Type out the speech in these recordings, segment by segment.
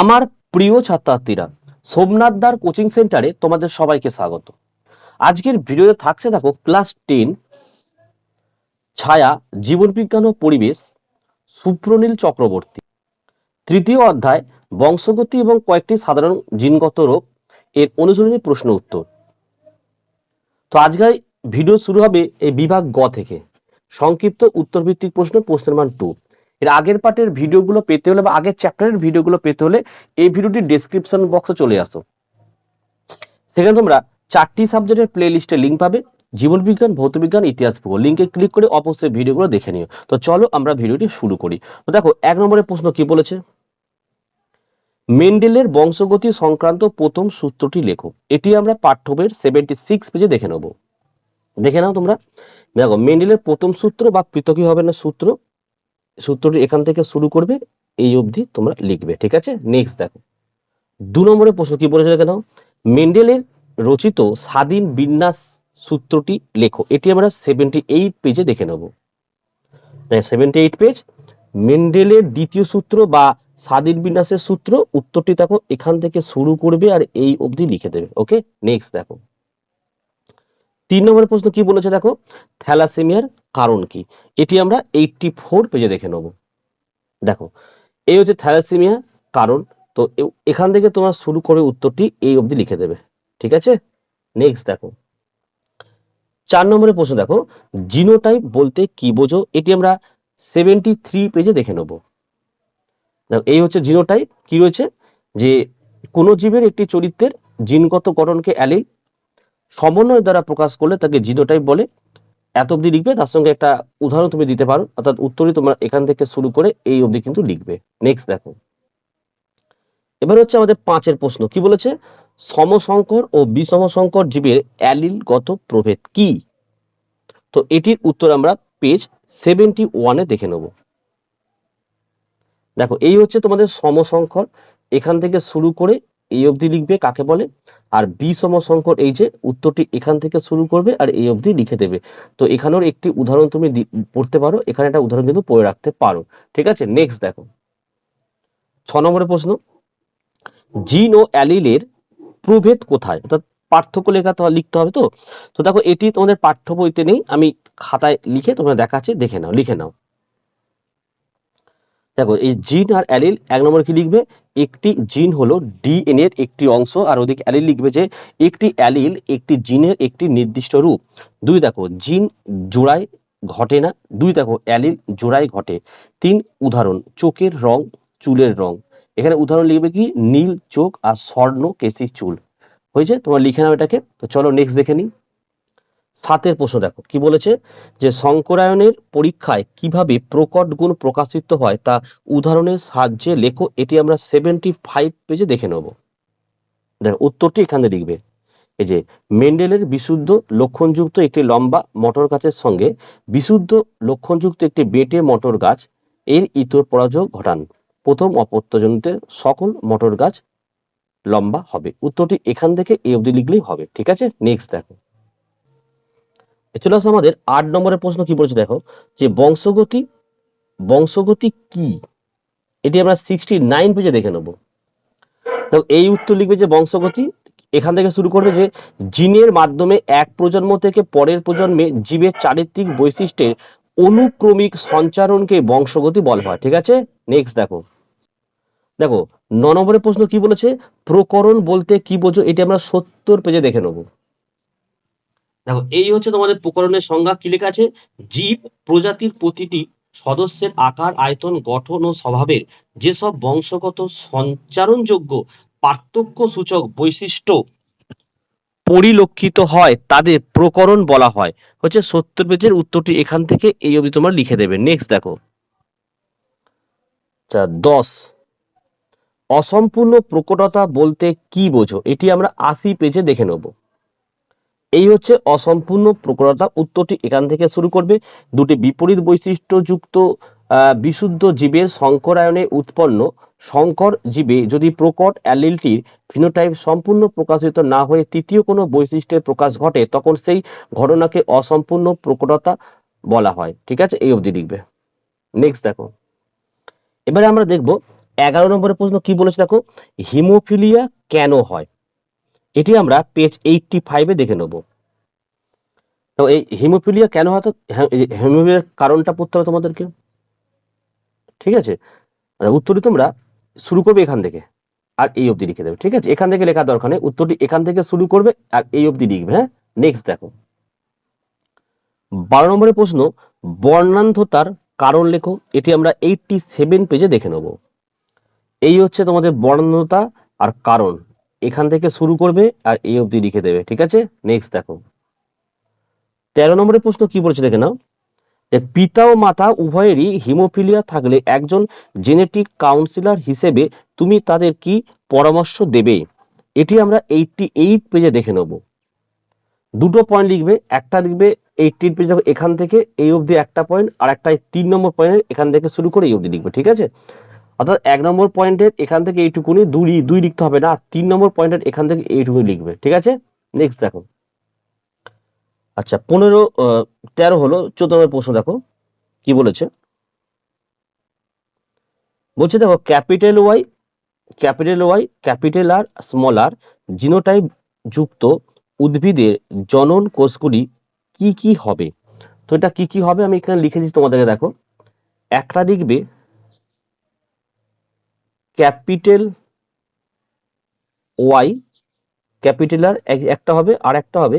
আমার প্রিয় ছাত্রছাত্রীরা, সোমনাথ দার কোচিং সেন্টারে তোমাদের সবাইকে স্বাগত। আজকের ভিডিওতে থাকছে দেখো ক্লাস টেন, ছায়া জীবনবিজ্ঞান ও পরিবেশ, সুপ্রনীল চক্রবর্তী। তৃতীয় অধ্যায়, বংশগতি এবং কয়েকটি সাধারণ জিনগত রোগ, এর অনুশীলনী প্রশ্ন উত্তর। তো আজকে ভিডিও শুরু হবে এই বিভাগ গ থেকে। সংক্ষিপ্ত উত্তরভিত্তিক প্রশ্ন, প্রশ্নের মান টু এর আগের পার্টের ভিডিওগুলো পেতে হলে বা আগের চ্যাপ্টারের ভিডিওগুলো পেতে হলে এই ভিডিওটির ডেসক্রিপশন বক্সে চলে আসো। সেখানে তোমরা চারটি সাবজেক্টের প্লে লিস্টে লিঙ্ক পাবে জীবনবিজ্ঞান ভৌতবিজ্ঞান ইতিহাস, ভূগোল। লিঙ্কে ক্লিক করে অবশ্যই ভিডিওগুলো দেখে নিও। তো চলো আমরা ভিডিওটি শুরু করি। তো দেখো, এক নম্বরের প্রশ্ন কি বলেছে? মেন্ডেলের বংশগতি সংক্রান্ত প্রথম সূত্রটি লেখো। এটি আমরা পাঠ্যবের সেভেন্টি সিক্স পেজে দেখে নেব। দেখে নাও তোমরা। দেখো, মেন্ডেলের প্রথম সূত্র বা পৃথকই হবে না সূত্র। সূত্রটি এখান থেকে শুরু করবে, এই অবধি তোমরা লিখবে, ঠিক আছে? নেক্সট দেখো। দু নম্বরের প্রশ্ন কি বলেছে দেখে মেন্ডেলের রচিত স্বাধীন বিন্যাস সূত্রটি লেখো। এটি আমরা সেভেন্টি এইট পেজে দেখে নেব। সেভেন্টি এইট পেজ মেন্ডেলের দ্বিতীয় সূত্র বা স্বাধীন বিন্যাসের সূত্র উত্তরটি দেখো, এখান থেকে শুরু করবে আর এই অবধি লিখে দেবে। ওকে নেক্সট দেখো। তিন নম্বরের প্রশ্ন কি বলেছে দেখো? থ্যালাসেমিয়ার কারণ কি? এটি আমরা এইটটি ফোর পেজে দেখে নেব। দেখো, এই হচ্ছে থ্যালাসেমিয়া কারণ। তো এখান থেকে তোমার শুরু করে উত্তরটি এই অবধি লিখে দেবে। ঠিক আছে? নেক্সট দেখো। চার নম্বরের প্রশ্ন দেখো, জিনোটাইপ বলতে কি বোঝো? এটি আমরা সেভেন্টি থ্রি পেজে দেখে নেব। দেখো, এই হচ্ছে জিনোটাইপ। কি রয়েছে? যে কোনো জীবের একটি চরিত্রের জিনগত গঠনকে অ্যালিল সমন্বয় দ্বারা প্রকাশ করলে তাকে জিনোটাইপ বলে। এত অবধি লিখবে, তার সঙ্গে একটা উদাহরণ তুমি দিতে পারো। অর্থাৎ উত্তরই তোমরা এখান থেকে শুরু করে এই অবধি কিন্তু লিখবে। নেক্সট দেখো। এবার হচ্ছে আমাদের পাঁচের প্রশ্ন। কি বলেছে? সমসংকর ও বিষমসংকর জীবের অ্যালিলগত প্রভেদ কি? তো এটির উত্তর আমরা পেজ সেভেন্টি ওয়ানে দেখে নেব। দেখো, এই হচ্ছে তোমাদের সমসংকর। এখান থেকে শুরু করে এই অবধি লিখবে কাকে বলে? আর বিষম সংকট এই যে উত্তরটি এখান থেকে শুরু করবে আর এই অবধি লিখে দেবে। তো এখানেও একটি উদাহরণ তুমি পড়তে পারো, এখানে একটা উদাহরণ কিন্তু পড়ে রাখতে পারো। ঠিক আছে? নেক্সট দেখো। ছ নম্বরের প্রশ্ন। জিন ও অ্যালিলের প্রভেদ কোথায়? অর্থাৎ পার্থক্য লেখা তো লিখতে হবে তো? তো দেখো, এটি তোমাদের পাঠ্য বইতে নেই। আমি খাতায় লিখে তোমরা দেখাচ্ছি, দেখে নাও, লিখে নাও। দেখো, এই জিন আর অ্যালিল, এক নম্বর কি লিখবে? একটি জিন হলো ডিএনএ এর একটি অংশ, আর ওদিকে অ্যালিল লিখবে যে একটি অ্যালিল একটি জিনের একটি নির্দিষ্ট রূপ। দুই দেখো, জিন জোড়ায় ঘটে না। দুই দেখো, অ্যালিল জোড়ায় ঘটে। তিন উদাহরণ, চোখের রং, চুলের রং। এখানে উদাহরণ লিখবে কি? নীল চোখ আর স্বর্ণ কেসি চুল। হয়েছে? তোমরা লিখে নাও এটাকে। তো চলো নেক্সট দেখে নিই। সাতের প্রশ্ন দেখো। কি বলেছে? যে শঙ্করায়নের পরীক্ষায় কীভাবে প্রকট গুণ প্রকাশিত হয় তা উদাহরণের সাহায্যে লেখো। এটি আমরা সেভেন্টি ফাইভ পেজে দেখে নেব। দেখো, উত্তরটি এখানে লিখবে। এই যে, মেন্ডেলের বিশুদ্ধ লক্ষণযুক্ত একটি লম্বা মটর গাছের সঙ্গে বিশুদ্ধ লক্ষণযুক্ত একটি বেটে মটর গাছ, এর ইতর পরাজয় ঘটান। প্রথম অপত্যজনিতে সকল মটর গাছ লম্বা হবে। উত্তরটি এখান থেকে এ অবধি লিখলেই হবে। ঠিক আছে? নেক্সট দেখো। চলে আসো আমাদের আট নম্বরের প্রশ্ন কি বলছে দেখো, যে বংশগতি বংশগতি কি? এটি আমরা সিক্সটি নাইন পেজে দেখে নেব। তো এই উত্তর লিখবে যে বংশগতি, এখান থেকে শুরু করবে যে জিনের মাধ্যমে এক প্রজন্ম থেকে পরের প্রজন্মে জীবের চারিত্রিক বৈশিষ্ট্যের অনুক্রমিক সঞ্চারণকে বংশগতি বলা হয়। ঠিক আছে? নেক্সট দেখো। দেখো, ন নম্বরের প্রশ্ন কি বলেছে? প্রকরণ বলতে কি বোঝো? এটি আমরা সত্তর পেজে দেখে নেব। দেখো, এই হচ্ছে তোমাদের প্রকরণের সংজ্ঞা, কি লেখা আছে? জীব প্রজাতির প্রতিটি সদস্যের আকার, আয়তন, গঠন ও স্বভাবের যেসব বংশগত সঞ্চারণযোগ্য পার্থক্য সূচক বৈশিষ্ট্য পরিলক্ষিত হয়, তাদের প্রকরণ বলা হয়। হচ্ছে সত্তর পেজের উত্তরটি এখান থেকে এই অবধি তোমরা লিখে দেবে। নেক্সট দেখো। আচ্ছা দশ। অসম্পূর্ণ প্রকটতা বলতে কি বোঝো? এটি আমরা আশি পেজে দেখে নেব। এই হচ্ছে অসম্পূর্ণ প্রকটতা উত্তরটি এখান থেকে শুরু করবে। দুটি বিপরীত বৈশিষ্ট্যযুক্ত বিশুদ্ধ জীবের সংকরায়নে উৎপন্ন সংকর জীবে যদি প্রকট অ্যালিলটির ফিনোটাইপ সম্পূর্ণ প্রকাশিত না হয়ে তৃতীয় কোনো বৈশিষ্ট্যের প্রকাশ ঘটে, তখন সেই ঘটনাকে অসম্পূর্ণ প্রকটতা বলা হয়। ঠিক আছে? এই অবধি লিখবে নেক্সট দেখো। এবারে আমরা দেখব, এগারো নম্বরের প্রশ্ন কি বলেছে দেখো? হিমোফিলিয়া কেন হয়? এটি আমরা পেজ এইটটি ফাইভে দেখে নেব। তো এই হিমোফিলিয়া কেন হয় তো হিমোফিলিয়ার কারণটা পড়তে হবে তোমাদেরকে? ঠিক আছে? উত্তরটি তোমরা শুরু করবে এখান থেকে, আর এই অবধি লিখে দেবে, ঠিক আছে? এখান থেকে লেখা দরকার নেই, উত্তরটি এখান থেকে শুরু করবে আর এই অবধি লিখবে হ্যাঁ? নেক্সট দেখো। বারো নম্বরের প্রশ্ন, বর্ণান্ধতার কারণ লেখো, এটি আমরা এইটটি সেভেন পেজে দেখে নেব। এই হচ্ছে তোমাদের বর্ণান্ধতা আর কারণ। এখান থেকে শুরু করবে আর এই অবধি লিখে দেবে, ঠিক আছে? নেক্সট দেখো। তেরো নম্বরের প্রশ্ন কি বলছে দেখে নাও। পিতা ও মাতা উভয়েরই হিমোফিলিয়া থাকলে একজন জেনেটিক কাউন্সিলর হিসেবে তুমি তাদের কি পরামর্শ দেবে? এটি আমরা এইটটি এইট পেজে দেখে নেব। দুটো পয়েন্ট লিখবে, একটা লিখবে এইটটিন পেজ এখান থেকে এই অবধি একটা পয়েন্ট আর একটা তিন নম্বর পয়েন্ট এখান থেকে শুরু করে এই অবধি লিখবে, ঠিক আছে? অর্থাৎ এক নম্বর পয়েন্টের এখান থেকে এইটুকুনি দুই দুই লিখতে হবে না তিন নম্বর পয়েন্টের এখান থেকে এইটুকুনি লিখবে, ঠিক আছে? নেক্সট দেখো। আচ্ছা পনেরো তেরো হলো চোদ্দ নম্বর প্রশ্ন, দেখো, কি বলেছে? বলছে, দেখো, capital Y capital Y, capital R small R genotype যুক্ত উদ্ভিদের জনন কোষগুলি কি কি হবে? তো এটা কি কি হবে? আমি এখানে লিখে দিচ্ছি তোমাদেরকে, দেখো। একটা লিখবে ক্যাপিটাল ওয়াই, ক্যাপিটাল আর একটা হবে আর একটা হবে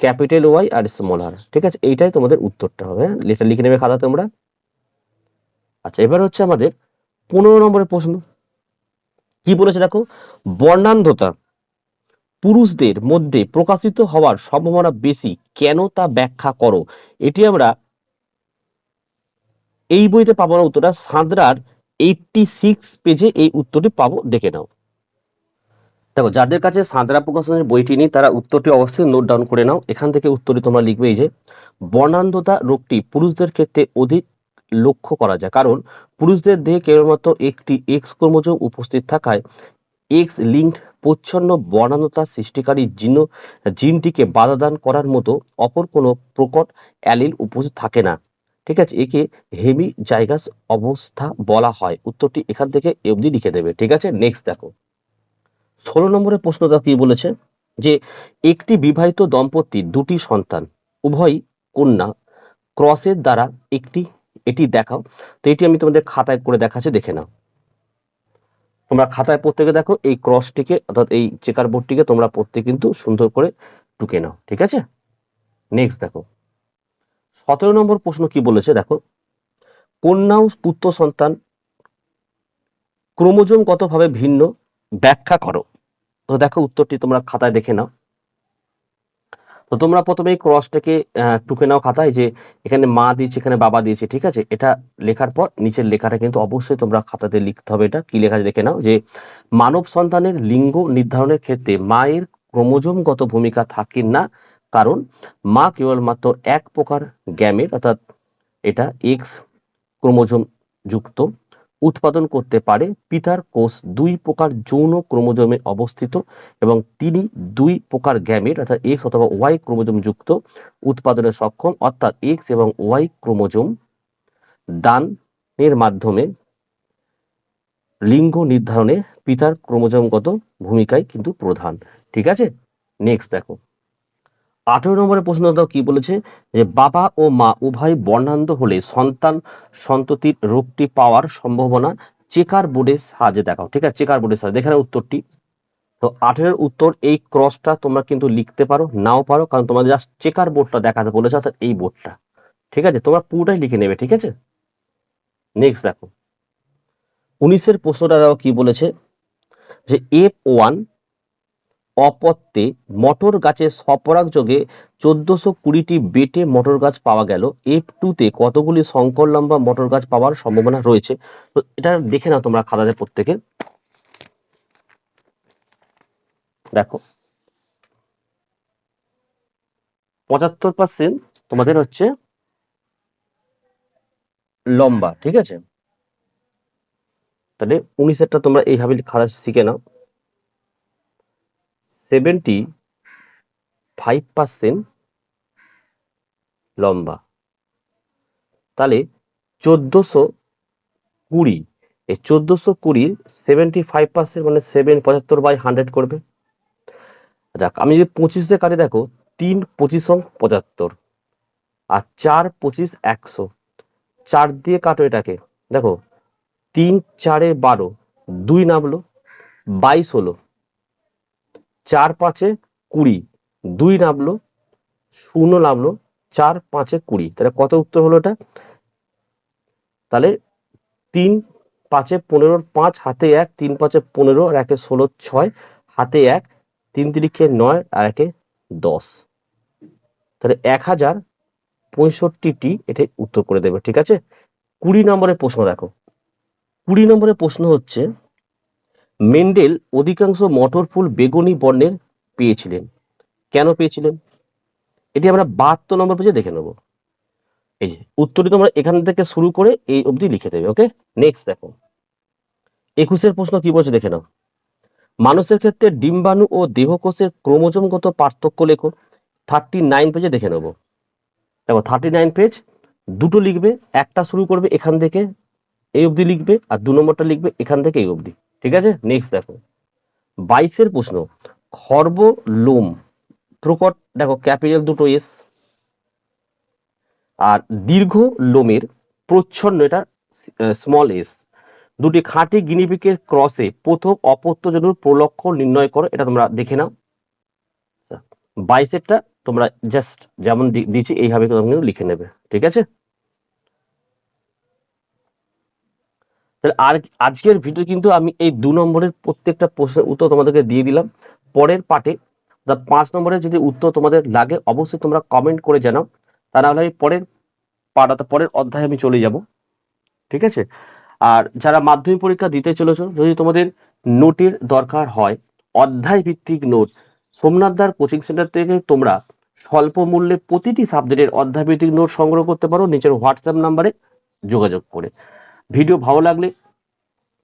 ক্যাপিটাল ওয়াই আর স্মল আর ঠিক আছে? এইটাই তোমাদের উত্তরটা হবে হ্যাঁ? লেটার লিখে নেবে খাতা তোমরা। আচ্ছা এবার হচ্ছে আমাদের পনেরো নম্বরের প্রশ্ন। কি বলেছে দেখো? বর্ণান্ধতা পুরুষদের মধ্যে প্রকাশিত হওয়ার সম্ভাবনা বেশি কেন তা ব্যাখ্যা করো? এটি আমরা এই বইতে পাবো না উত্তরটা। সাঁতরার এইটটি সিক্স পেজে এই উত্তরটি পাবো, দেখে নাও। দেখো, যাদের কাছে সাঁতরা প্রকাশনের বইটি নেই, তারা উত্তরটি অবশ্যই নোট ডাউন করে নাও। এখান থেকে উত্তরটি তোমরা লিখবে এই যে, বর্ণান্ধতা রোগটি পুরুষদের ক্ষেত্রে অধিক লক্ষ্য করা যায়। কারণ পুরুষদের দেহে কেবলমাত্র একটি এক্স ক্রোমোজোম উপস্থিত থাকায় এক্স লিঙ্কড প্রচ্ছন্ন বর্ণান্ধতা সৃষ্টিকারী জিন, জিনটিকে বাধাদান করার মতো অপর কোনো প্রকট অ্যালিল উপস্থিত থাকে না। ঠিক আছে? একে হেমি জায়গাস অবস্থা বলা হয়। উত্তরটি এখান থেকে অবধি লিখে দেবে, ঠিক আছে? নেক্সট দেখো। ষোলো নম্বরের প্রশ্নটা কি বলেছে? যে একটি বিবাহিত দম্পতির দুটি সন্তান উভয় কন্যা, ক্রসের দ্বারা একটি, এটি দেখাও। তো এটি আমি তোমাদের খাতায় করে দেখাচ্ছি, দেখে নাও। তোমরা খাতায় প্রত্যেকে দেখো, এই ক্রসটিকে, অর্থাৎ এই চেকার বোর্ডটিকে তোমরা প্রত্যেকে কিন্তু সুন্দর করে টুকে নাও, ঠিক আছে? নেক্সট দেখো। সতেরো নম্বর প্রশ্ন কি বলেছে? দেখো কন্যা পুত্র সন্তান ক্রোমোজোমগতভাবে ভিন্ন? ব্যাখ্যা করো। তো দেখো উত্তরটি তোমরা খাতায় দেখে নাও। তো তোমরা প্রথমে এই ক্রসটাকে টুকে নাও খাতায় যে এখানে মা দিয়েছে, এখানে বাবা দিয়েছে, ঠিক আছে? এটা লেখার পর নিচের লেখাটা কিন্তু অবশ্যই তোমরা খাতাতে লিখতে হবে এটা। কি লেখা দেখে নাও যে, মানব সন্তানের লিঙ্গ নির্ধারণের ক্ষেত্রে মায়ের ক্রোমোজোমগত ভূমিকা থাকে না কারণ মা কেবলমাত্র এক প্রকার গ্যামেট, অর্থাৎ এটা এক্স ক্রোমোজোম যুক্ত, উৎপাদন করতে পারে পিতার কোষ দুই প্রকার যৌন ক্রোমোজোমে অবস্থিত এবং তিনি দুই প্রকার গ্যামেট, অর্থাৎ এক্স অথবা ওয়াই ক্রোমোজোম যুক্ত, উৎপাদনে সক্ষম। অর্থাৎ এক্স এবং ওয়াই ক্রোমোজোম দানের মাধ্যমে লিঙ্গ নির্ধারণে পিতার ক্রোমোজোমগত ভূমিকাই কিন্তু প্রধান। ঠিক আছে? নেক্সট দেখো। আঠেরো নম্বরের প্রশ্নটা কি বলেছে? যে বাবা ও মা উভয় বর্ণান্ধ হলে সন্তান সন্ততির রোগটি পাওয়ার সম্ভাবনা চেকার বোর্ডের সাহায্যে দেখাও, ঠিক আছে? চেকার বোর্ডের সাহায্যে এখানে উত্তরটি। তো আঠেরোর উত্তর, এই ক্রসটা তোমরা কিন্তু লিখতে পারো, নাও পারো, কারণ তোমাদের জাস্ট চেকার বোর্ডটা দেখাতে বলেছে, অর্থাৎ এই বোর্ডটা, ঠিক আছে? তোমরা পুরোটাই লিখে নেবে, ঠিক আছে? নেক্সট দেখো। উনিশের প্রশ্নটা দেখো কি বলেছে? যে এফ ওয়ান অপত্যে মটর গাছের স্বপরাগ যোগে চোদ্দশো কুড়িটি বেটে মটর গাছ পাওয়া গেল। এফ টুতে কতগুলি সংকর লম্বা মটর গাছ পাওয়ার সম্ভাবনা রয়েছে? তো এটা দেখে নাও তোমরা খাতাতে প্রত্যেকে। দেখো। পঁচাত্তর পার্সেন্ট তোমাদের হচ্ছে লম্বা, ঠিক আছে? তাহলে উনিশেরটা তোমরা এইভাবে খাতা শিখে নাও। সেভেন্টি ফাইভ পার্সেন্ট লম্বা। তাহলে চোদ্দশো কুড়ি, এই চোদ্দোশো কুড়ির সেভেন্টি ফাইভ পার্সেন্ট মানে সেভেন পঁচাত্তর বাই হান্ড্রেড করবে। যাক, আমি যদি পঁচিশ দিয়ে কাটি, দেখো, তিন পঁচিশ পঁচাত্তর আর চার পঁচিশ একশো। চার দিয়ে কাটো এটাকে, দেখো, তিন চারে বারো, দুই নামলো, বাইশ হলো। চার পাঁচে কুড়ি, দুই নামলো, শূন্য নামলো, চার পাঁচে কুড়ি। তাহলে কত উত্তর হলো এটা? তাহলে তিন পাঁচে পনেরোর পাঁচ হাতে এক, তিন পাঁচে পনেরো, আর একে ষোলো, ছয়, হাতে এক, তিন তিরিখে নয়, আর একে দশ। তাহলে এক হাজার পঁয়ষট্টিটি এটাই উত্তর করে দেবে, ঠিক আছে? কুড়ি নম্বরের প্রশ্ন দেখো। কুড়ি নম্বরের প্রশ্ন হচ্ছে মেন্ডেল অধিকাংশ মটর ফুল বেগুনি বর্ণের পেয়েছিলেন। কেন পেয়েছিলেন? এটি আমরা বাহাত্তর নম্বর পেজে দেখে নেব। এই যে, উত্তরটি তোমরা এখান থেকে শুরু করে এই অবধি লিখে দেবে, ওকে? নেক্সট দেখো। একুশের প্রশ্ন কি বলছে দেখে নাও। মানুষের ক্ষেত্রে ডিম্বাণু ও দেহকোষের ক্রোমোজোমগত পার্থক্য লেখো। থার্টি নাইন পেজে দেখে নেব। দেখো থার্টি নাইন পেজ দুটো লিখবে, একটা শুরু করবে এখান থেকে, এই অবধি লিখবে, আর দু নম্বরটা লিখবে এখান থেকে এই অবধি। ঠিক আছে? নেক্সট দেখো। বাইশের প্রশ্ন খর্ব লোম প্রকট, দেখো, ক্যাপিটাল দুটো এস আর দীর্ঘ লোমের প্রচ্ছন্ন এটা স্মল এস দুটি খাঁটি গিনিপিকের ক্রসে প্রথম অপত্যজনুর প্রলক্ষ নির্ণয় করো, এটা তোমরা দেখে নাও। বাইশেরটা তোমরা জাস্ট যেমন দিয়েছি, এইভাবে তোমরা কিন্তু লিখে নেবে, ঠিক আছে? তাহলে আর আজকের ভিডিও কিন্তু আমি এই দু নম্বরের প্রত্যেকটা প্রশ্নের উত্তর তোমাদেরকে দিয়ে দিলাম। পরের পার্টে পাঁচ নম্বরের যদি উত্তর তোমাদের লাগে, অবশ্যই তোমরা কমেন্ট করে জানাও। তা নাহলে আমি পরের পার্ট অর্থাৎ পরের অধ্যায়ে আমি চলে যাব। ঠিক আছে? আর যারা মাধ্যমিক পরীক্ষা দিতে চলেছো, যদি তোমাদের নোটের দরকার হয় অধ্যায় ভিত্তিক নোট সোমনাথদার কোচিং সেন্টার থেকে তোমরা স্বল্প মূল্যে প্রতিটি সাবজেক্টের অধ্যায় ভিত্তিক নোট সংগ্রহ করতে পারো। নিচের হোয়াটসঅ্যাপ নাম্বারে যোগাযোগ করে। ভিডিও ভালো লাগলে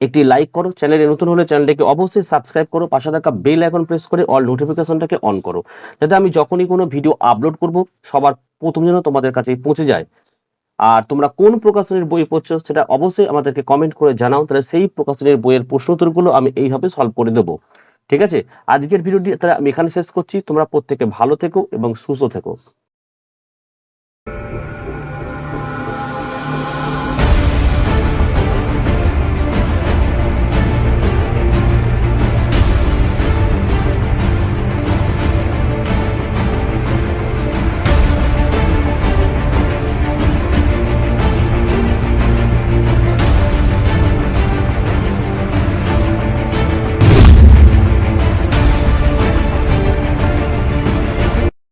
একটি লাইক করো, চ্যানেলে নতুন হলে চ্যানেলটিকে অবশ্যই সাবস্ক্রাইব করো, পাশে থাকা বেল আইকন প্রেস করে অল নোটিফিকেশনটাকে অন করো। যাতে আমি যখনই কোনো ভিডিও আপলোড করব, সবার প্রথম যেন তোমাদের কাছে পৌঁছে যায়। আর তোমরা কোন প্রকাশনীর বই পড়ছো, সেটা অবশ্যই আমাদেরকে কমেন্ট করে জানাও, তাহলে সেই প্রকাশনীর বইয়ের প্রশ্ন উত্তরগুলো আমি এইভাবে সলভ করে দেবো। ঠিক আছে? আজকের ভিডিওটি তাহলে আমি এখানে শেষ করছি। তোমরা প্রত্যেকে ভালো থেকো এবং সুস্থ থেকো।